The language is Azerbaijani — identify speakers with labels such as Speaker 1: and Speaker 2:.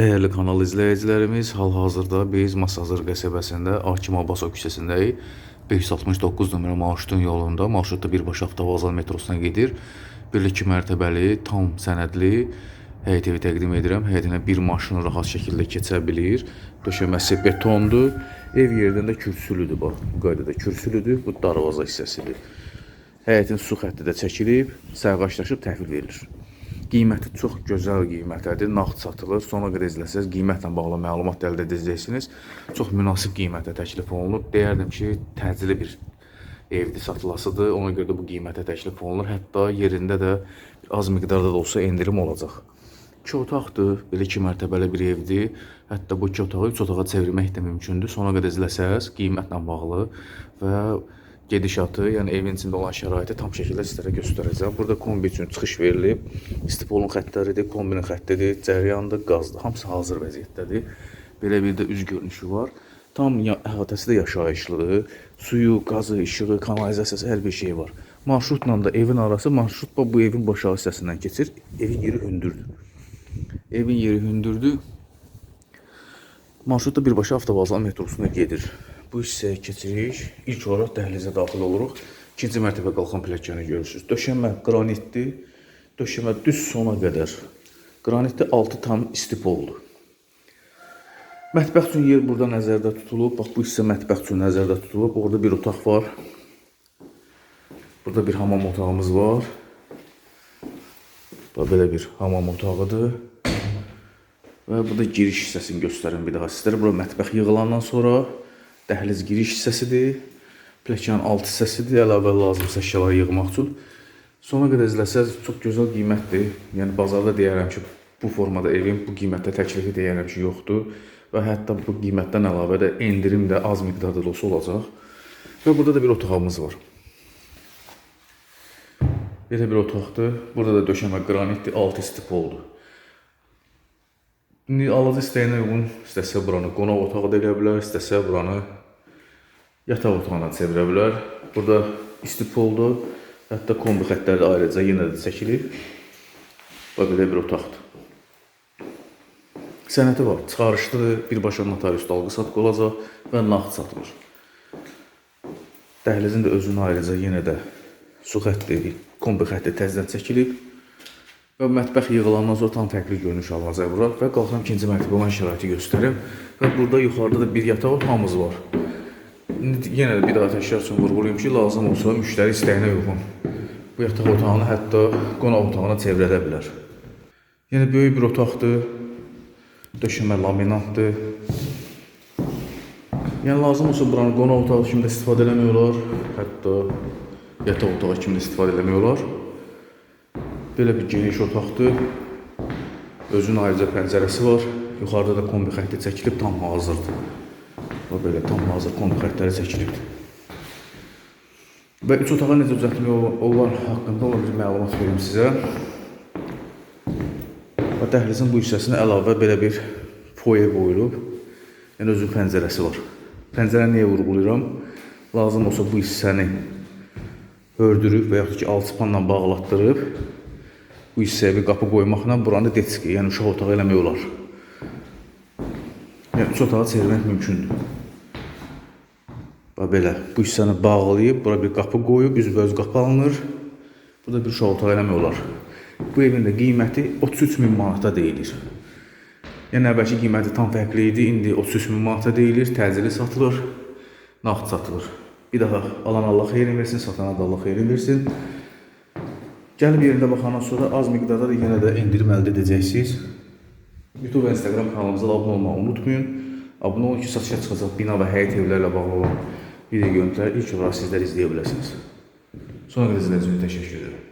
Speaker 1: Dəyərli kanal izləyicilərimiz, hal-hazırda biz Masazır qəsəbəsində Hakim Abbasov küçəsindəyik. 569 nömrə marşrutun yolunda, marşrutda birbaşa avtovağzal metrosuna gedir. Bir iki mərtəbəli, tam sənədli həyət evi təqdim edirəm. Həyətinə bir maşın rahat şəkildə keçə bilir. Döşəməsi betondur. Ev yerdən də kürsülüdür bax. Bu qaydada kürsülüdür. Bu darvaza hissəsidir. Həyətin su xətti də çəkilib, sərqaşlaşıb təhvil verilir. Qiyməti çox gözəl qiymətədir. Nağd satılır. Sona qədər izləsəz qiymətlə bağlı məlumat əldə edəcəksiniz. Çox münasib qiymətə təklif olunub. Deyərdim ki, təcili bir evdir satılasıdır. Ona görə də bu qiymətə təklif olunur. Hətta yerində də az miqdarda da olsa endirim olacaq. 2 otaqdır, belə 2 mərtəbəli bir evdir. Hətta bu 2 otağı 3 otağa çevirmək də mümkündür. Sona qədər izləsəz qiymətlə bağlı və gedişatı, yəni evin içində olan şəraiti tam şəkildə sizlərə göstərəcəm. Burada kombi üçün çıxış verilib. İstipolun xəttləridir, kombinin xəttidir, cəryandır, qazdır. Hamısı hazır vəziyyətdədir. Belə bir də üz görünüşü var. Tam əhatəsi də yaşayışlıdır. Suyu, qazı, işığı, kanalizasiyası hər bir şey var. Marşrutla da evin arası marşrut bu- evin baş hissəsindən keçir. Evin yeri hündürdür. Evin yeri hündürdür. Marşrutda birbaşa avtovağzal metrosuna gedir. Bu hissəyə keçirik. İlk olaraq dəhlizə daxil oluruq. İkinci mərtəbə qalxan pilləkəni görürsüz. Döşəmə qranitdir. Döşəmə düz sona qədər. Qranitdə altı tam istipoldur. Mətbəx üçün yer burada nəzərdə tutulub. Bax bu hissə mətbəx üçün nəzərdə tutulub. Orada bir otaq var. Burada bir hamam otağımız var. Bax belə bir hamam otağıdır. Və burada giriş hissəsini göstərim bir daha sizlərə. Bura mətbəx yığılandan sonra dəhliz giriş hissəsidir. Pilləkənin alt hissəsidir. Əlavə lazımsa əşyaları yığmaq üçün. Sona qədər izləsəz çox gözəl qiymətdir. Yəni bazarda deyərəm ki, bu formada evin bu qiymətdə təklifi deyərəm ki, yoxdur. Və hətta bu qiymətdən əlavə də endirim də az miqdarda da olsa olacaq. Və burada da bir otağımız var. Belə bir otaqdır. Burada da döşəmə qranitdir, altı istipoldur. İndi alıcı istəyinə uyğun istəsə buranı qonaq otağı da edə bilər, istəsə buranı yataq otağına çevirə bilər. Burada istipoldur. Hətta kombi xəttləri də ayrıca yenə də çəkilib. Bax belə bir otaqdır. Sənəti var, çıxarışlıdır, birbaşa notarius dalğı satqı olacaq və nağd satılır. Dəhlizin də özünə ayrıca yenə də su xətti, kombi xətti təzədən çəkilib. Və mətbəx yığılandan sonra tam fərqli görünüş alınacaq bura və qalxıram ikinci mərtəbə olan şəraiti göstərim. Və burada yuxarıda da bir yataq otağımız var. Yenə də bir daha təkrar üçün vurğulayım ki, lazım olsa müştəri istəyinə uyğun bu yataq otağını hətta qonaq otağına çevirə bilər. Yəni böyük bir otaqdır. Döşəmə laminatdır. Yəni lazım olsa buranı qonaq otağı kimi də istifadə eləmək olar, hətta yataq otağı kimi də istifadə eləmək olar. Belə bir geniş otaqdır. Özünün ayrıca pəncərəsi var. Yuxarıda da kombi xətti çəkilib tam hazırdır. Və belə tam hazır kombi xəttləri çəkilibdir. Və üç otağa necə düzəltmək ol- olar haqqında olan bir məlumat verim sizə. Və dəhlizin bu hissəsinə əlavə belə bir foyer qoyulub. Yəni özü pəncərəsi var. Pəncərə niyə vurğulayıram? Lazım olsa bu hissəni ördürüb və yaxud ki alçıpanla bağlatdırıb bu hissəyə bir qapı qoymaqla buranı detski, yəni uşaq otağı eləmək olar. Yəni üç otağa çevirmək mümkündür. Bax belə, bu hissəni bağlayıb, bura bir qapı qoyub, üzbəüz qapı alınır. Burada bir otağı eləmək olar. Bu evin də qiyməti 33 min manata deyilir. Yəni əvvəlki qiyməti tam fərqli idi, indi 33 min manata deyilir, təcili satılır, nağd satılır. Bir daha alan Allah xeyrin versin, satana da Allah xeyrin versin. Gəlib yerində baxandan sonra az miqdarda da yenə də endirim əldə edəcəksiniz. YouTube və Instagram kanalımıza abunə olmağı unutmayın. Abunə olun ki, satışa çıxacaq bina və həyət evlərlə bağlı olan video görüntüləri ilk olaraq sizlər izləyə biləsiniz. Sonra qədər izlədiyiniz üçün təşəkkür edirəm.